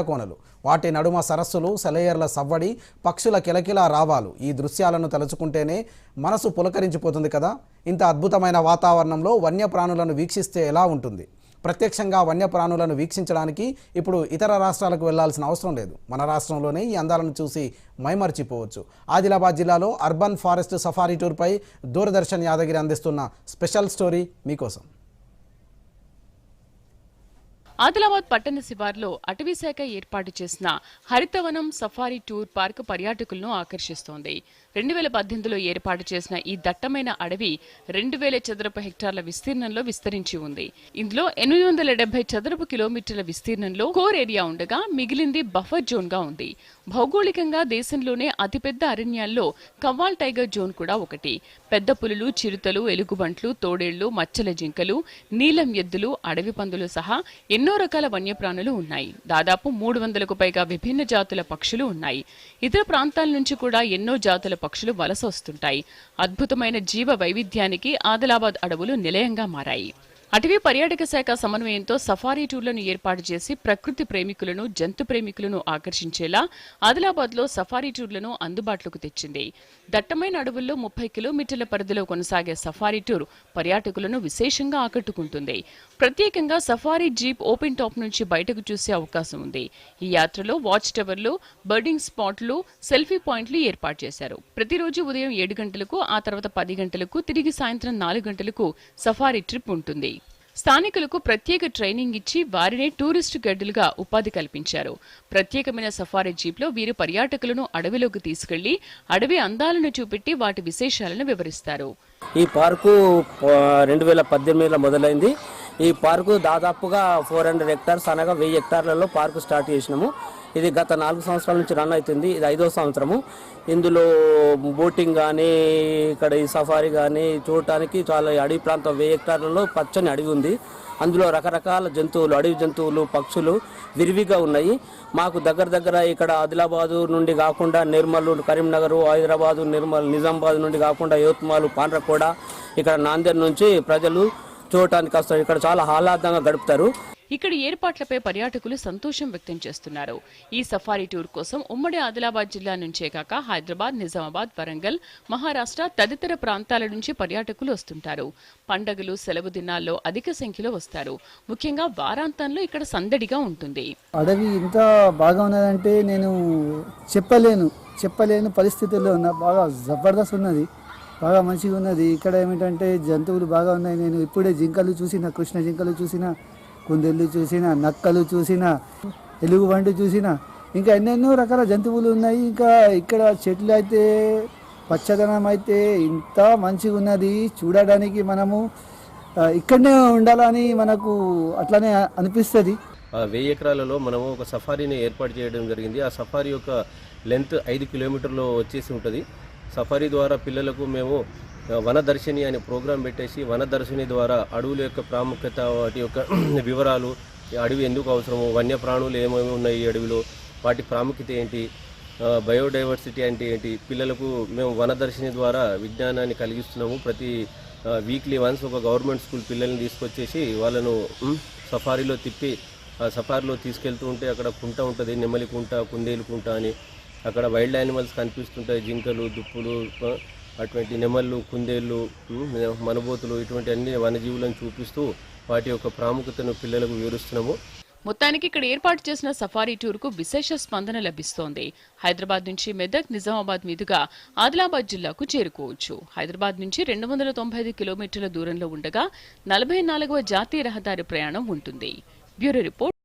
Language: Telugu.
కోనలు వాటి నడుమ సరస్సులు సెలయర్ల సవ్వడి పక్షుల కిలకిలా రావాలు. ఈ దృశ్యాలను తలుచుకుంటేనే మనసు పులకరించిపోతుంది కదా? ఇంత అద్భుతమైన వాతావరణంలో వన్యప్రాణులను వీక్షిస్తే ఎలా ఉంటుంది? ప్రత్యక్షంగా వన్యప్రాణులను వీక్షించడానికి ఇప్పుడు ఇతర రాష్ట్రాలకు వెళ్ళాల్సిన అవసరం లేదు. మన రాష్ట్రంలోనే ఈ అందాలను చూసి మైమర్చిపోవచ్చు. ఆదిలాబాద్ జిల్లాలో అర్బన్ ఫారెస్ట్ సఫారీ టూర్పై దూరదర్శన్ యాదగిరి అందిస్తున్న స్పెషల్ స్టోరీ మీకోసం. ఆదిలాబాద్ పట్టణ శివార్లో అటవీశాఖ ఏర్పాటు చేసిన హరితవనం సఫారీ టూర్ పార్క్ పర్యాటకులను ఆకర్షిస్తోంది. రెండు వేల పద్దెనిమిదిలో ఏర్పాటు చేసిన ఈ దట్టమైన అడవి రెండు వేల చదరపు హెక్టార్ల విస్తీర్ణంలో విస్తరించి ఉంది. ఇందులో ఎనిమిది వందల డెబ్బై చదరపు కిలోమీటర్ల విస్తీర్ణంలో కోర్ ఏరియా ఉండగా మిగిలింది బఫర్ జోన్గా ఉంది. భౌగోళికంగా దేశంలోనే అతిపెద్ద అరణ్యాల్లో కవ్వాల్ టైగర్ జోన్ కూడా ఒకటి. పెద్ద పులులు చిరుతలు ఎలుగుబంట్లు తోడేళ్ళు మచ్చల జింకలు నీలం ఎద్దులు అడవి పందులు సహా ఎన్నో ఎన్నో రకాల వన్యప్రాణులు ఉన్నాయి. దాదాపు మూడు వందలకు పైగా విభిన్న జాతుల పక్షులు ఉన్నాయి. ఇతర ప్రాంతాల నుంచి కూడా ఎన్నో జాతుల పక్షులు వలస వస్తుంటాయి. అద్భుతమైన జీవ వైవిధ్యానికి ఆదిలాబాద్ అడవులు నిలయంగా మారాయి. అటవీ పర్యాటక శాఖ సమన్వయంతో సఫారీ టూర్లను ఏర్పాటు చేసి ప్రకృతి ప్రేమికులను జంతు ప్రేమికులను ఆకర్షించేలా ఆదిలాబాద్లో సఫారీ టూర్లను అందుబాటులోకి తెచ్చింది. దట్టమైన అడవుల్లో ముప్పై కిలోమీటర్ల పరిధిలో కొనసాగే సఫారీ టూర్ పర్యాటకులను విశేషంగా ఆకట్టుకుంటుంది. ప్రత్యేకంగా సఫారీ జీప్ ఓపెన్ టాప్ నుంచి బయటకు చూసే అవకాశం ఉంది. ఈ యాత్రలో వాచ్ టవర్లు బర్డింగ్ స్పాట్లు సెల్ఫీ పాయింట్లు ఏర్పాటు చేశారు. ప్రతిరోజు ఉదయం ఏడు గంటలకు ఆ తర్వాత పది గంటలకు తిరిగి సాయంత్రం నాలుగు గంటలకు సఫారీ ట్రిప్ ఉంటుంది. స్థానికులకు ప్రత్యేక ట్రైనింగ్ ఇచ్చి వారినే టూరిస్ట్ గైడ్లుగా ఉపాధి కల్పించారు. ప్రత్యేకమైన సఫారీ జీప్లో వీరు పర్యాటకులను అడవిలోకి తీసుకెళ్ళి అడవి అందాలను చూపెట్టి వాటి విశేషాలను వివరిస్తారు. ఈ పార్కు రెండు వేల పద్దెనిమిదిలో మొదలైంది. ఈ పార్కు దాదాపుగా ఫోర్ హండ్రెడ్ హెక్టార్స్ అనగా వెయ్యి హెక్టార్లలో పార్కు స్టార్ట్ చేసినాము. ఇది గత నాలుగు సంవత్సరాల నుంచి రన్ అవుతుంది. ఇది ఐదో సంవత్సరము. ఇందులో బోటింగ్ కానీ ఇక్కడ ఈ సఫారీ కానీ చూడటానికి చాలా అడవి ప్రాంతం వెయ్యి హెక్టార్లలో పచ్చని అడవి ఉంది. అందులో రకరకాల జంతువులు అడవి జంతువులు పక్షులు విరివిగా ఉన్నాయి. మాకు దగ్గర దగ్గర ఇక్కడ ఆదిలాబాదు నుండి కాకుండా నిర్మల్ కరీంనగర్ హైదరాబాదు నిర్మల్ నిజామాబాద్ నుండి కాకుండా యోత్మాలు పాండ్రకోడ ఇక్కడ నాందేడ్ నుంచి ప్రజలు చూడటానికి వస్తారు. ఇక్కడ చాలా ఆహ్లాదంగా గడుపుతారు. ఇక్కడ ఏర్పాట్లపై పర్యాటకులు సంతోషం వ్యక్తం చేస్తున్నారు. ఈ సఫారీ టూర్ కోసం ఉమ్మడి ఆదిలాబాద్ జిల్లా నుంచే కాక హైదరాబాద్ నిజామాబాద్ వరంగల్ మహారాష్ట్ర తదితర ప్రాంతాల నుంచి పర్యాటకులు వస్తుంటారు. పండగలు సెలవు దినాల్లో అధిక సంఖ్యలో వస్తారు. ముఖ్యంగా వారాంతంలో ఇక్కడ సందడిగా ఉంటుంది. అడవి ఇంత బాగా ఉన్నదంటే నేను చెప్పలేను. చెప్పలేను పరిస్థితుల్లో ఉన్న బాగా జబర్దస్త్ ఉన్నది. బాగా మంచిగా ఉన్నది ఇక్కడ ఏమిటంటే జంతువులు బాగా ఉన్నాయి. నేను ఇప్పుడే జింకలు చూసిన కృష్ణ జింకలు చూసిన కుందేళ్ళు చూసిన నక్కలు చూసిన ఎలుగుబంటి చూసిన ఇంకా ఎన్నెన్నో రకాల జంతువులు ఉన్నాయి. ఇంకా ఇక్కడ చెట్లు అయితే పచ్చదనం అయితే ఇంత మంచిగా ఉన్నది. చూడడానికి మనము ఇక్కడనే ఉండాలని మనకు అట్లనే అనిపిస్తుంది. వెయ్యి ఎకరాలలో మనము ఒక సఫారీని ఏర్పాటు చేయడం జరిగింది. ఆ సఫారీ యొక్క లెంత్ ఐదు కిలోమీటర్లు వచ్చేసి ఉంటుంది. సఫారీ ద్వారా పిల్లలకు మేము వనదర్శిని అనే ప్రోగ్రాం పెట్టేసి వనదర్శిని ద్వారా అడవుల యొక్క ప్రాముఖ్యత వాటి యొక్క వివరాలు అడవి ఎందుకు అవసరము వన్యప్రాణులు ఏమేమి ఉన్నాయి ఈ అడవిలో వాటి ప్రాముఖ్యత ఏంటి బయోడైవర్సిటీ అంటే ఏంటి పిల్లలకు మేము వనదర్శిని ద్వారా విజ్ఞానాన్ని కలిగిస్తున్నాము. ప్రతి వీక్లీ వన్స్ ఒక గవర్నమెంట్ స్కూల్ పిల్లల్ని తీసుకొచ్చేసి వాళ్ళను సఫారీలో తిప్పి ఆ సఫారీలో తీసుకెళ్తూ ఉంటే అక్కడ కుంట ఉంటుంది నెమ్మలి కుంట కుందేలు కుంట అని. అక్కడ వైల్డ్ యానిమల్స్ కనిపిస్తుంటాయి జింకలు దుప్పులు అటువంటి నెమళ్ళు కుందేళ్ళు మనబోతులు ఇటువంటి అన్ని వన్యజీవులను చూపిస్తూ వాటి యొక్క ప్రాముఖ్యతను పిల్లలకు వివరిస్తున్నాము. మొత్తానికి ఇక్కడ ఏర్పాటు చేసిన సఫారీ టూర్కు విశేష స్పందన లభిస్తోంది. హైదరాబాద్ నుంచి మెదక్ నిజామాబాద్ మీదుగా ఆదిలాబాద్ జిల్లాకు చేరుకోవచ్చు. హైదరాబాద్ నుంచి రెండు వందల తొంభై ఐదు కిలోమీటర్ల దూరంలో ఉండగా నలభై నాలుగవ జాతీయ రహదారి ప్రయాణం ఉంటుంది. Bureau report.